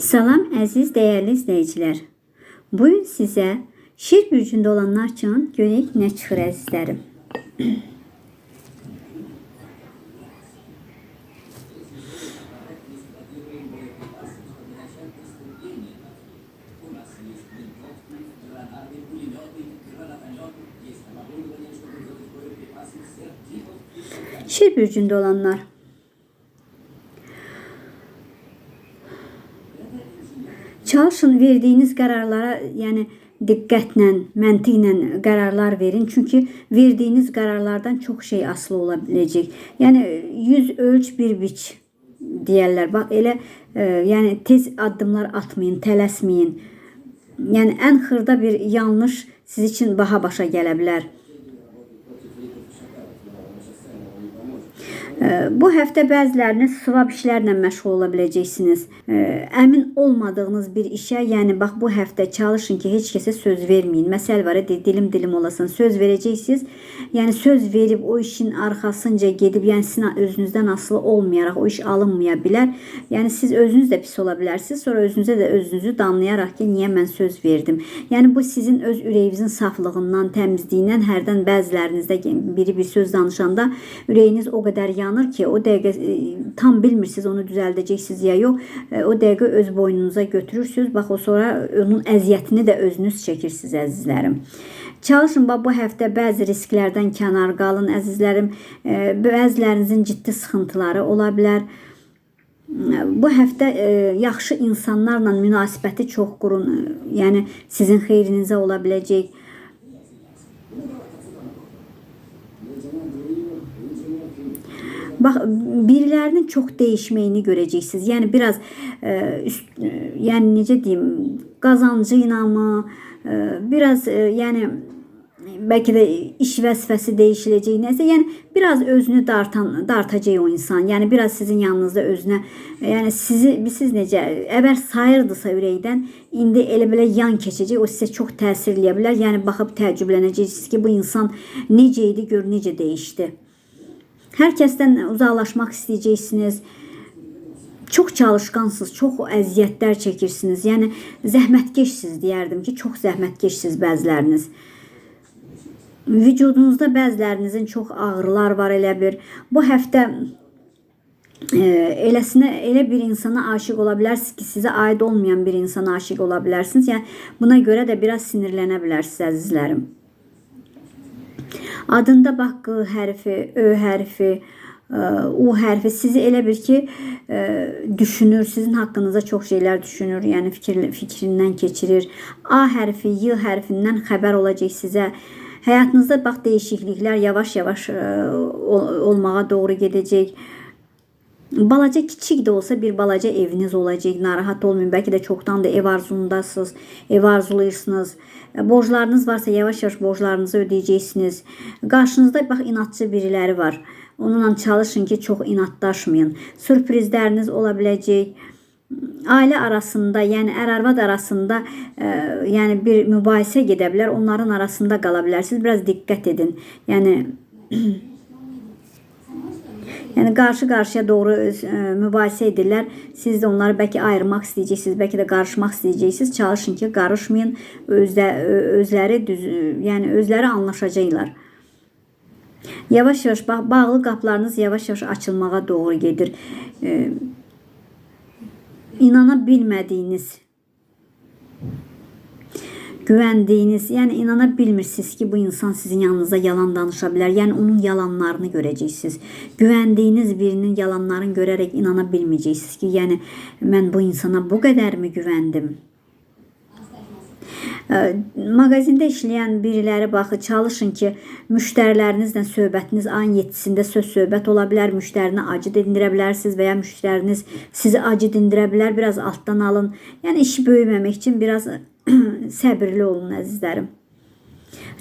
Salam əziz dəyərli izləyicilər. Bu gün sizə şir bürcündə olanlar üçün görək nə çıxır əzizlərim. Şir bürcündə olanlar. Çalışın verdiyiniz qərarlara, yəni diqqətlə, məntiqlə qərarlar verin. Çünki verdiyiniz qərarlardan çox şey asılı ola biləcək. Yəni 100 ölç, bir biç deyərlər. Bax elə e, yəni tez addımlar atmayın, tələsməyin. Yəni ən xırda bir yanlış siz üçün baha başa gələ bilər. Bu həftə bəziləriniz swap işlərlə məşğul ola biləcəksiniz. Əmin olmadığınız bir işə, yəni bax bu həftə çalışın ki, heç kəsə söz verməyin. Məsəl var, dilim dilim olasın. Söz verəcəksiniz. Yəni söz verib o işin arxasınca gedib, yəni sizin özünüzdən asılı olmayaraq o iş alınmaya bilər. Yəni siz özünüz də pis ola bilərsiniz. Sonra özünüzə də özünüzü danlayaraq ki, niyə mən söz verdim? Yəni bu sizin öz ürəyinizin saflığından, təmizliyindən hərdən bəzilərinizdə biri bir söz danışanda ürəyiniz o qədər yanır ki, o dəqiqə e, tam bilmirsiniz onu düzəldəcəksiniz ya yox. E, O dəqiqə öz boynunuza götürürsüz. Bax o sonra onun əziyyətini də özünüz çəkirsiniz əzizlərim. Çalışın bax bu həftə bəzi risklərdən kənar qalın əzizlərim. E, Bəzilərinizin ciddi sıxıntıları ola bilər. Bu həftə e, yaxşı insanlarla münasibəti çox qurun. Yəni sizin xeyrinizə ola biləcək. Bax birilərinin çox dəyişməyini görəcəksiniz. Yəni biraz e, üst, e, yəni necə deyim, qazancı ilə mı, e, biraz e, yəni bəlkə də iş vəzifəsi dəyişiləcək nəsə, yəni biraz özünü dartan dartacaq o insan. Yəni biraz sizin yanınızda özünə, yəni sizi siz necə əvvəl sayırdısa ürəkdən, indi elə belə yan keçəcək. O sizə çox təsir eləyə bilər. Yəni baxıb təəccüblənəcəksiniz ki, bu insan necə idi, gör necə dəyişdi. Hər kəsdən uzaqlaşmaq istəyəcəksiniz. Çox çalışqansınız, çox əziyyətlər çəkirsiniz. Yəni zəhmətkeşsiniz deyərdim ki, çox zəhmətkeşsiniz bəziləriniz. Vücudunuzda bəzilərinizin çox ağrılar var elə bir. Bu həftə e, eləsinə elə bir insana aşiq ola bilərsiniz ki, sizə aid olmayan bir insana aşiq ola bilərsiniz. Yəni buna görə də biraz sinirlənə bilərsiniz əzizlərim. Adında bax Q hərfi, Ö hərfi, U hərfi sizi elə bir ki ə, düşünür, sizin haqqınızda çox şeylər düşünür, yəni fikir fikrindən keçirir. A hərfi, Y hərfindən xəbər olacaq sizə. Həyatınızda bax dəyişikliklər yavaş-yavaş olmağa doğru gedəcək. Balaca kiçik də olsa bir balaca eviniz olacaq. Narahat olmayın. Bəlkə də çoxdan da ev arzundasınız, ev arzulayırsınız. Borclarınız varsa yavaş-yavaş borclarınızı ödəyəcəksiniz. Qarşınızda bax inatçı biriləri var. Onunla çalışın ki, çox inatdaşmayın. Sürprizləriniz ola biləcək. Ailə arasında, yəni ər-arvad arasında, ə, yəni bir mübahisə gedə bilər. Onların arasında qala bilərsiniz. Biraz diqqət edin. Yəni Yəni qarşı-qarşıya doğru ə, mübahisə edirlər. Siz də onları bəlkə ayırmaq istəyəcəksiniz, bəlkə də qarışmaq istəyəcəksiniz. Çalışın ki, qarışmayın. Özlə, özləri düz, yəni özləri anlaşacaqlar. Yavaş-yavaş bax bağlı qapılarınız yavaş-yavaş açılmağa doğru gedir. Ə, inana bilmədiyiniz güvəndiyiniz, yəni inana bilmirsiniz ki, bu insan sizin yanınızda yalan danışa bilər. Yəni onun yalanlarını görəcəksiniz. Güvəndiyiniz birinin yalanlarını görərək inana bilməyəcəksiniz ki, yəni mən bu insana bu qədərmi güvəndim? Mağazində işləyən biriləri baxı çalışın ki, müştərilərinizlə söhbətiniz ayın 7-sində söz söhbət ola bilər, müştərini acı dindirə bilərsiniz və ya müştəriniz sizi acı dindirə bilər, biraz altdan alın. Yəni işi böyüməmək üçün biraz səbirli olun əzizlərim.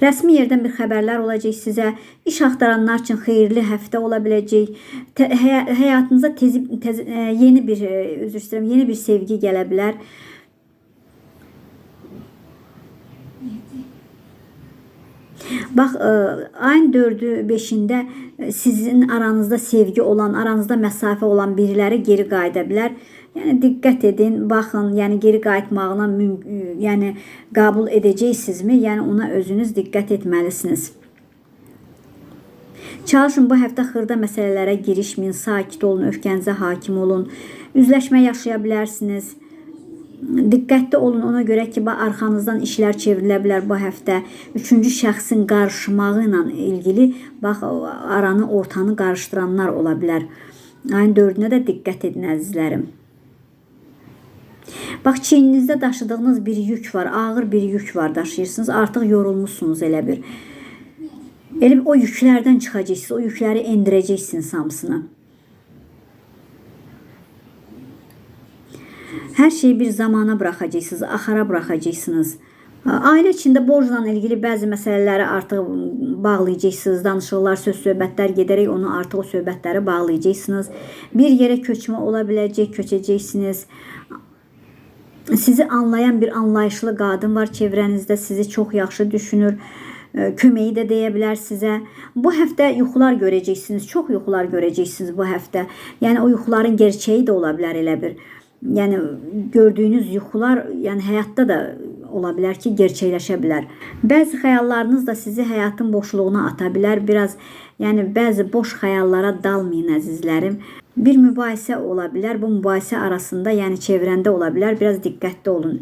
Rəsmi yerdən bir xəbərlər olacaq sizə. İş axtaranlar üçün xeyirli həftə ola biləcək. Həyatınıza tez, tez, yeni bir üzr istəyirəm, yeni bir sevgi gələ bilər. Bax, ə, ayın 4-ü, 5-də sizin aranızda sevgi olan, aranızda məsafə olan biriləri geri qayıda bilər. Yəni diqqət edin, baxın, yəni geri qayıtmağına müm- yəni qəbul edəcəksinizmi? Yəni ona özünüz diqqət etməlisiniz. Çalışın bu həftə xırda məsələlərə girişməyin, sakit olun, öfkənizə hakim olun. Üzləşmə yaşaya bilərsiniz. Diqqətli olun ona görə ki, bax arxanızdan işlər çevrilə bilər bu həftə. Üçüncü şəxsin qarışmağı ilə ilgili bax aranı, ortanı qarışdıranlar ola bilər. Ayın 4-ünə də diqqət edin əzizlərim. Bax çiyninizdə daşıdığınız bir yük var, ağır bir yük var daşıyırsınız. Artıq yorulmusunuz elə bir. Elə o yüklərdən çıxacaqsınız, o yükləri endirəcəksiniz hamısını. Hər şeyi bir zamana buraxacaqsınız, axara buraxacaqsınız. Ailə içində borcla ilgili bəzi məsələləri artıq bağlayacaqsınız. Danışıqlar, söz söhbətlər gedərək onu artıq o söhbətləri bağlayacaqsınız. Bir yerə köçmə ola biləcək, köçəcəksiniz. Sizi anlayan bir anlayışlı qadın var çevrənizdə, sizi çox yaxşı düşünür. Ə, Köməyi də deyə bilər sizə. Bu həftə yuxular görəcəksiniz. Çox yuxular görəcəksiniz bu həftə. Yəni o yuxuların gerçəyi də ola bilər elə bir. Yəni gördüyünüz yuxular, yəni həyatda da ola bilər ki, gerçəkləşə bilər. Bəzi xəyallarınız da sizi həyatın boşluğuna ata bilər. Biraz yəni bəzi boş xəyallara dalmayın əzizlərim. Bir mübahisə ola bilər. Bu mübahisə arasında, yəni çevrəndə ola bilər. Biraz diqqətli olun.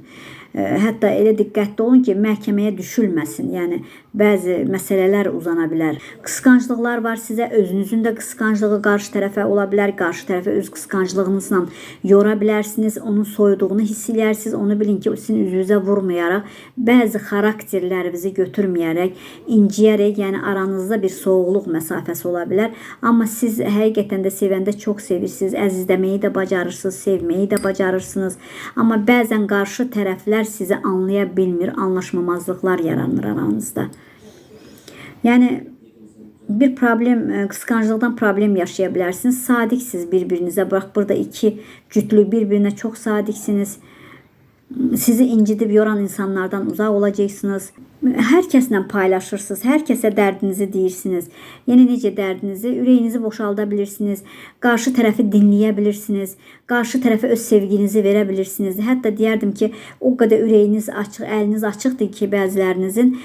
Hətta elə diqqətli olun ki, məhkəməyə düşülməsin. Yəni bəzi məsələlər uzana bilər. Qısqanclıqlar var sizə, özünüzün də qısqanclığı qarşı tərəfə ola bilər. Qarşı tərəfə öz qısqanclığınızla yora bilərsiniz. Onun soyuduğunu hiss eləyərsiniz. Onu bilin ki, sizin üzünüzə vurmayaraq, bəzi xarakterlərinizi götürməyərək, inciyərək, yəni aranızda bir soyuqluq məsafəsi ola bilər. Amma siz həqiqətən də sevəndə çox sevirsiniz. Əzizləməyi də bacarırsınız, sevməyi də bacarırsınız. Amma bəzən qarşı tərəflər sizi anlaya bilmir, anlaşmamazlıqlar yaranır aranızda. Yani bir problem, e, kıskançlıktan problem yaşayabilirsiniz. Sadiksiniz birbirinize. Bak burada iki cütlü birbirine çok sadiksiniz. Sizi incitip yoran insanlardan uzak olacaksınız. Hər kəslə paylaşırsınız. Hər kəsə dərdinizi deyirsiniz. Yəni necə dərdinizi, ürəyinizi boşalda bilirsiniz. Qarşı tərəfi dinləyə bilirsiniz. Qarşı tərəfə öz sevginizi verə bilirsiniz. Hətta deyərdim ki, o qədər ürəyiniz açıq, əliniz açıqdır ki, bəzilərinizin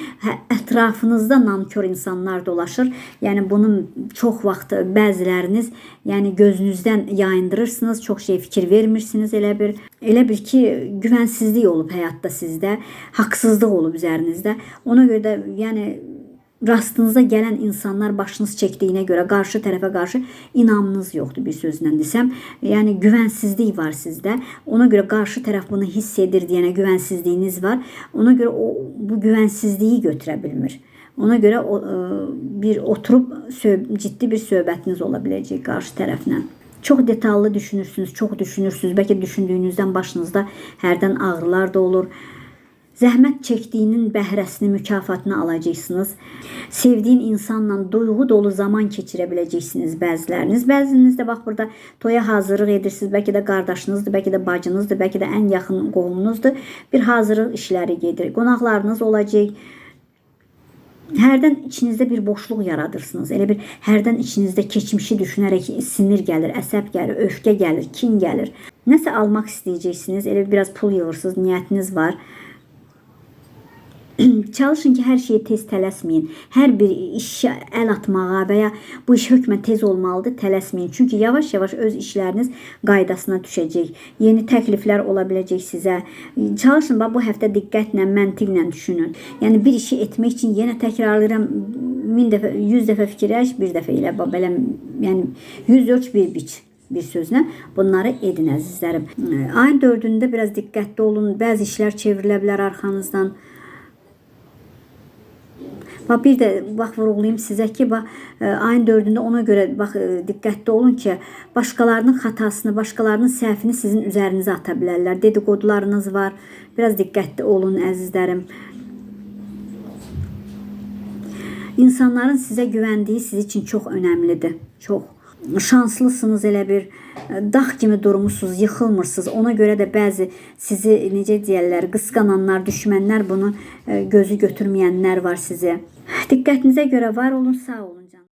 ətrafınızda nankor insanlar dolaşır. Yəni bunun çox vaxt bəziləriniz yəni gözünüzdən yayındırırsınız, çox şey fikir vermirsiniz elə bir. Elə bir ki, güvənsizlik olub həyatda sizdə, haqsızlıq olub üzərinizdə. Ona görə də yəni rastınıza gələn insanlar başınız çəkdiyinə görə qarşı tərəfə qarşı inamınız yoxdur bir sözlə desəm. Yəni güvənsizlik var sizdə. Ona görə qarşı tərəf bunu hiss edir deyənə güvənsizliyiniz var. Ona görə o bu güvənsizliyi götürə bilmir. Ona görə o, bir oturub ciddi bir söhbətiniz ola biləcək qarşı tərəflə. Çox detallı düşünürsünüz, çox düşünürsünüz. Bəlkə düşündüyünüzdən başınızda hərdən ağrılar da olur. Zəhmət çəkdiyinin bəhrəsini, mükafatını alacaqsınız. Sevdiyin insanla duyğu dolu zaman keçirə biləcəksiniz bəziləriniz. Bəziniz də bax burada toya hazırlıq edirsiniz. Bəlkə də qardaşınızdır, bəlkə də bacınızdır, bəlkə də ən yaxın qohumunuzdur. Bir hazırlıq işləri gedir. Qonaqlarınız olacaq. Hərdən içinizdə bir boşluq yaradırsınız. Elə bir hərdən içinizdə keçmişi düşünərək sinir gəlir, əsəb gəlir, öfkə gəlir, kin gəlir. Nəsə almaq istəyəcəksiniz. Elə biraz pul yığırsınız, niyyətiniz var. Çalışın ki, hər şeyə tez tələsməyin. Hər bir işə əl atmağa və ya bu iş hökmən tez olmalıdır, tələsməyin. Çünki yavaş-yavaş öz işləriniz qaydasına düşəcək. Yeni təkliflər ola biləcək sizə. Çalışın bax bu həftə diqqətlə, məntiqlə düşünün. Yəni bir işi etmək üçün yenə təkrarlayıram 1000 dəfə, 100 dəfə fikirləş, bir dəfə elə bax belə yəni 100 ölç bir biç bir sözlə bunları edin əzizlərim. Ayın 4-ündə biraz diqqətli olun. Bəzi işlər çevrilə bilər arxanızdan. Bax bir də bax vurğulayım sizə ki, bax ə, ayın 4-ündə ona görə bax ə, diqqətli olun ki, başqalarının xatasını, başqalarının səhvini sizin üzərinizə ata bilərlər. Dedikodularınız var. Biraz diqqətli olun əzizlərim. İnsanların sizə güvəndiyi siz üçün çox önəmlidir. Çox şanslısınız elə bir dağ kimi durmusunuz, yıxılmırsınız. Ona görə də bəzi sizi necə deyirlər, qısqananlar, düşmənlər bunu ə, gözü götürməyənlər var sizə. Diqqətinizə görə var olun, sağ olun.